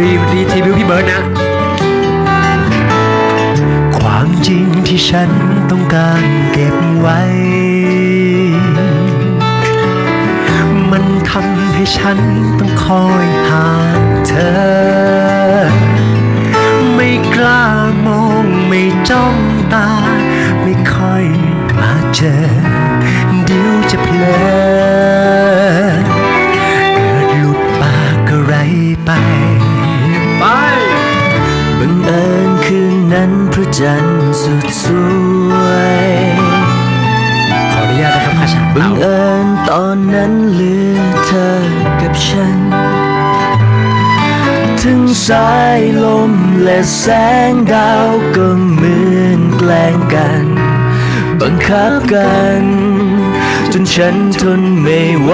รีรีทีวิวพี่เบิร์ดนะ ความจริงที่ฉันต้องการเก็บไว้ มันทำให้ฉันต้องคอยหาเธอ ไม่กล้ามองไม่จ้องตา ไม่ค่อยมาเจอ คืนนั้นพระจันทร์สุดสวยขออนุญาตนะครับข้าชาบังเอิญตอนนั้นเหลือเธอกับฉัน ถึงสายลมและแสงดาวก็เหมือนแกล้งกัน บังคับกัน จนฉันทนไม่ไหว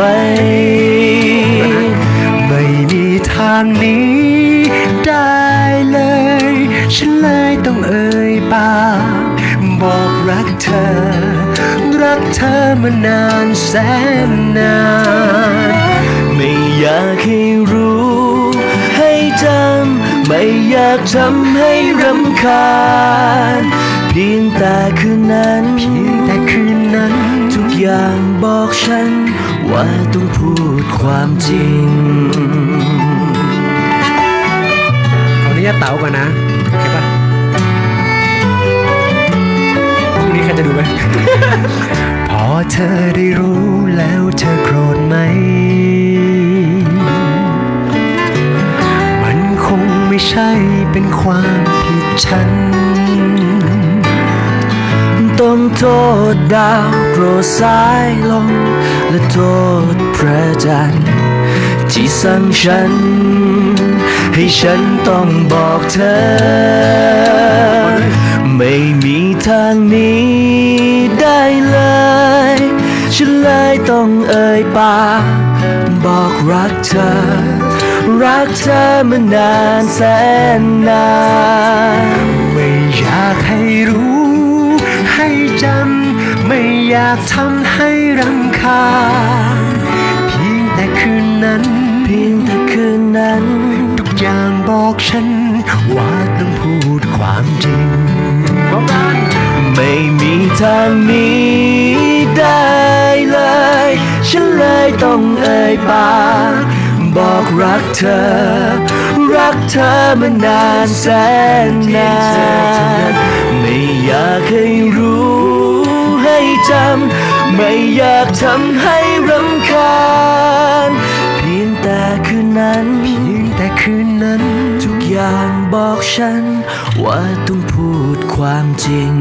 ไม่มีทางหนี้ ปากบอกรักเธอ รักเธอมานานแสนนาน ไม่อยากให้รู้ ให้จำ ไม่อยากทำให้รำคาญ เพียงแต่คืนนั้นเพียงแต่คืนนั้น ทุกอย่างบอกฉัน ว่าต้องพูดความจริงขออนุญาตเต๋าก่อนนะโอเคปะ จะดูไหม พอเธอได้รู้แล้วเธอโกรธไหม มันคงไม่ใช่เป็นความผิดฉัน ต้องโทษดาวโปรดสายลงและโทษพระจันทร์ ที่สั่งฉัน ให้ฉันต้องบอกเธอ ไม่มีทางหนี้ได้เลย ฉันเลยต้องเอ่ยปากบอกรักเธอ รักเธอมานานแสนนานไม่อยากให้รู้ ให้จำไม่อยากทำให้รำคาญ แต่คืนนั้น เพียงแต่คืนนั้น ทุกอย่างบอกฉัน ว่าต้องพูดความจริงพร้อมกันไม่มีทางหนี้ได้เลย ฉันเลยต้องเอ่ยปากบอกรักเธอ รักเธอมานานแสนนานไม่อยากให้รู้ให้จำ ไม่อยากทำให้รำคาญ เพียงแต่คืนนั้น เพียงแต่คืนนั้น ทุกอย่างบอกฉัน ว่าต้องพูดความจริง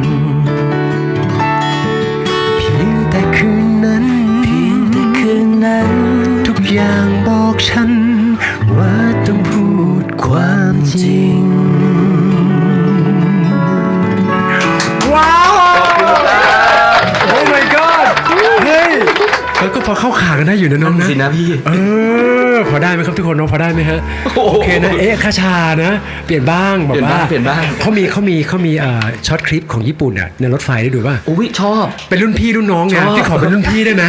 เพียงแต่คืนนั้น เพียงแต่คืนนั้น ทุกอย่างบอกฉัน ว่าต้องพูดความจริง เออก็พอเข้าขากันได้อยู่นะน้องนะสินะพี่ เออพอได้ไหมครับทุกคนน้องพอได้ไหมฮะโอ้โหโอเคนะเอ๊ะคาชานะ เปลี่ยนบ้างแบบเปลี่ยนว่าบ้างเปลี่ยนบ้างเขามีเขามีเขามีเอ่อช็อตคลิปของญี่ปุ่นอะในรถไฟได้ดูป่ะอุ้ยชอบ เป็นรุ่นพี่รุ่นน้องไงชอบพี่ขอเป็นรุ่นพี่ได้ไหม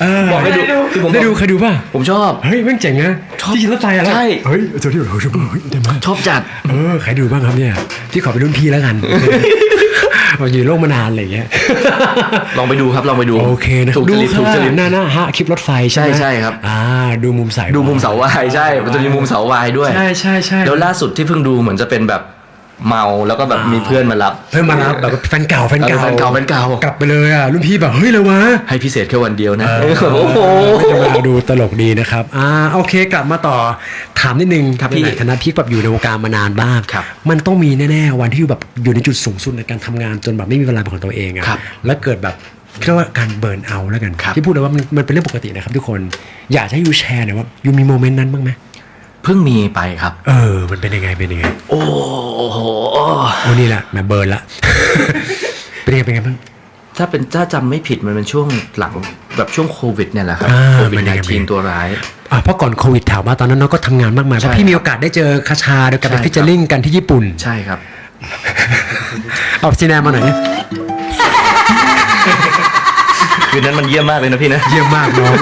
เออบอกให้ดูคือผมบอกได้ดูเคยดูป่ะผมชอบเฮ้ยแม่งเจ๋งนะชอบที่รถไฟอะไรใช่เฮ้ยเจ้าที่เฮ้ยเฮ้ยได้ไหมชอบจัดเออใครดูบ้างครับเนี่ยพี่ขอเป็นรุ่นพี่แล้วกัน มาอยู่โลกมานานอะไรอย่างเงี้ยลองไปดูครับลองไปดูโอเคนะถูกจริตดูถูกจริตค่ะหน้าหน้าฮะคลิปรถไฟใช่ไหมใช่ใช่ครับอ่าดูมุมสายดูมุมเสาวายใช่มันจะมีมุมเสาวายด้วยใช่ใช่ใช่แล้วล่าสุดที่เพิ่งดูเหมือนจะเป็นแบบ เมาแล้วก็แบบมีเพื่อนมารับ เพิ่มมารับแบบแฟนเก่าแฟนเก่าเออแฟนเก่าแฟนเก่ากลับไปเลยอะรุ่นพี่แบบเฮ้ยเลยวะให้พิเศษแค่วันเดียวนะเออโอ้โหจะมาดูตลกดีนะครับอ่าโอเคกลับมาต่อถามนิดนึงครับพี่ในฐานะพี่แบบอยู่ในวงการมานานบ้างครับมันต้องมีแน่ๆวันที่แบบอยู่ในจุดสูงสุดในการทำงานจนแบบไม่มีเวลาเป็นของตัวเองอะครับแล้วเกิดแบบเรียกว่าการเบิร์นเอาท์แล้วกันครับที่พูดเลยว่ามันมันเป็นเรื่องปกตินะครับทุกคนอยากจะให้ยูแชร์หน่อยว่ายูมีโมเมนต์นั้นบ้างไหม เพิ่งมีไปครับ เออ มันเป็นยังไงเป็นยังไงโอ้โหโอ้นี่แหละแหมาเบิร์นละ เป็นยังไงเป็นยังไงบ้าง ถ้าเป็นถ้าจำไม่ผิดมันเป็นช่วงหลังแบบช่วงโควิดเนี่ยแหละครับอ่าโควิมัดนยังไงทีนตัวร้าย อะเพราะก่อนโควิดถามว่าตอนนั้นน้องก็ทำงานมากมายเพใช่ราะพี่มีโอกาสได้เจอคาชาเดียวกันไปใช่ครับ ฟิชเชอร์ลิงกันที่ญี่ปุ่น ใช่ครับ เอาซีแนมมาหน่อยคืนนั้นมันเยี่ยมมากเลยนะพี่นะ เยี่ยมมากน้อง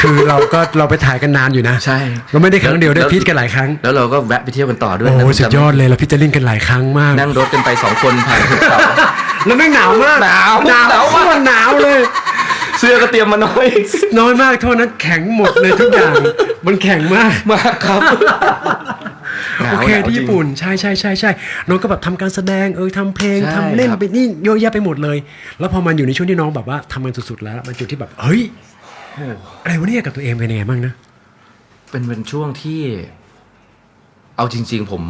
คือเราก็เราไปถ่ายกันนานอยู่นะใช่ก็ไม่ได้ครั้งเดียวได้พีทกันหลายครั้ง แล้วเราก็แวะไปเที่ยวกันต่อด้วยโอ้นะโหสุดยอดเลยเราพิจาริงกันหลายครั้งมาก นั่งรถกันไปสองคนผ่านภูเขาแล้วไม่งหนาวมากหนาวหนาวหนาวโคตรหนาวเลย เสื้อก็เตรียมมาน้อย น้อยมากโทษนั้นแข็งหมดเลยทุกอย่าง มันแข็งมากมากครับหนาวโอเคหนาวที่จริงญี่ปุ่นใช่ใช่ใช่ใช่น้องก็แบบทำการแสดงเออทำเพลงใช่ทำเล่นครับไปนี่เยอะแยะไปหมดเลย แล้วพอมันอยู่ในช่วงที่น้องแบบว่าทำงานสุดๆแล้วมันจุดที่แบบเฮ้ย อะไรวะเนี่ยกับตัวเองเป็นยังไงบ้างนะ เป็นเป็นช่วงที่ เอาจริง ๆ ผม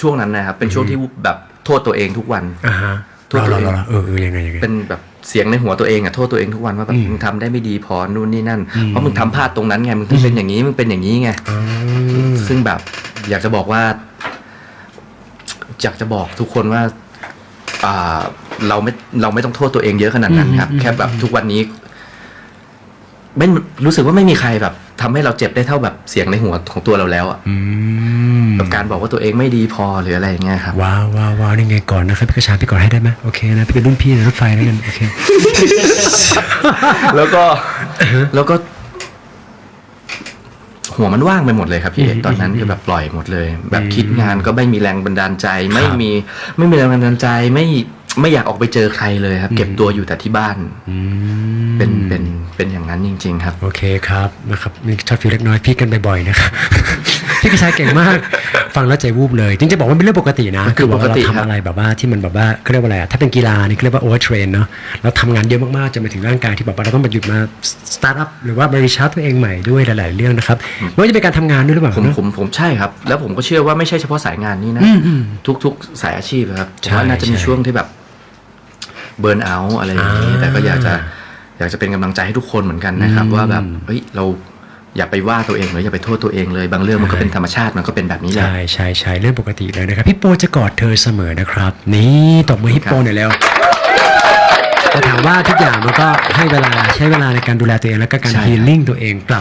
ช่วงนั้นนะครับ เป็นช่วงที่แบบโทษตัวเองทุกวันอ่าฮะตัวรอตัวรอเองรอเออเออยังไงยังไงเป็นแบบเสียงในหัวตัวเองอะโทษตัวเองทุกวันว่าแบบมึงทำได้ไม่ดีพอนู่นนี่นั่น เพราะมึงทำพลาดตรงนั้นไงมึงถึงเป็นอย่างนี้มึงเป็นอย่างนี้ไงอืมซึ่งแบบอยากจะบอกว่าอยากจะบอกทุกคนว่า อ่าเราไม่เราไม่ต้องโทษตัวเองเยอะขนาดนั้นครับ แค่แบบทุกวันนี้ ไม่รู้สึกว่าไม่มีใครแบบทำให้เราเจ็บได้เท่าแบบเสียงในหัวของตัวเราแล้วอะอืมแบบการบอกว่าตัวเองไม่ดีพอหรืออะไรอย่างเงี้ยครับว้าวว้าวว้าวนี่ไงก่อนนะครับพี่กระชาพี่ก่อนให้ได้ไหมโอเคนะพี่เป็นรุ่นพี่ในรถไฟแล้วกันโอเค แล้วก็แล้วก็ หัวมันว่างไปหมดเลยครับพี่เอกตอนนั้นคือแบบปล่อยหมดเลย แบบคิดงานก็ไม่มีแรงบันดาลใจ ไม่มีไม่มีแรงบันดาลใจไม่ ไม่อยากออกไปเจอใครเลยครับ เก็บตัวอยู่แต่ที่บ้านอืมเป็นเป็นเป็นอย่างนั้นจริง ๆ ครับ โอเคครับนะครับมีช็อตฟิลเล็กน้อยพี่กันบ่อยๆนะครับพี่กระชายเก่งมาก ฟังแล้วใจวูบเลยจริงๆจะบอกว่าเป็นเรื่องปกตินะมันคือว่าปกติเราครับทำอะไรแบบว่าที่มันแบบว่าเขาเรียกว่าอะไรอะถ้าเป็นกีฬานี่เขาเรียกว่าโอเวอร์เทรนเนาะเราทำงานเยอะมากๆจนไปถึงร่างกายที่แบบว่าเราต้องมาหยุดมาสตาร์ทอัพหรือว่าบริชาร์ตัวเองใหม่ด้วยหลายๆเรื่องนะครับไม่ว่าจะเป็นการทำงานด้วยหรือเปล่าผมเนอะผมผมใช่ครับ แล้วผมก็เชื่อว่าไม่ใช่เฉพาะสายงานนี้นะอืมอืมทุก ๆ สายอาชีพครับผใช่มว่าน่าจะมีใช่ช่วงที่แบบ เบิร์นเอาท์อะไรอย่างนี้อ่าแต่ก็อยากจะอยากจะเป็นกำลังใจให้ทุกคนเหมือนกันนะครับอืมว่าแบบเฮ้ยเราอย่าไปว่าตัวเองหรืออย่าไปโทษตัวเองเลย บางเรื่องมันก็เป็นธรรมชาติมันก็เป็นแบบนี้แหละ ใช่ใช่ใช่เรื่องปกติเลยนะครับ พี่โปจะกอดเธอเสมอนะครับ นี่ตบมือฮิปโปหน่อยแล้วแต่ถามว่าทุกอย่างมันก็ให้เวลาใช้เวลาในการดูแลตัวเองแล้วก็การใช่ครับฮีลิ่งตัวเองกลับ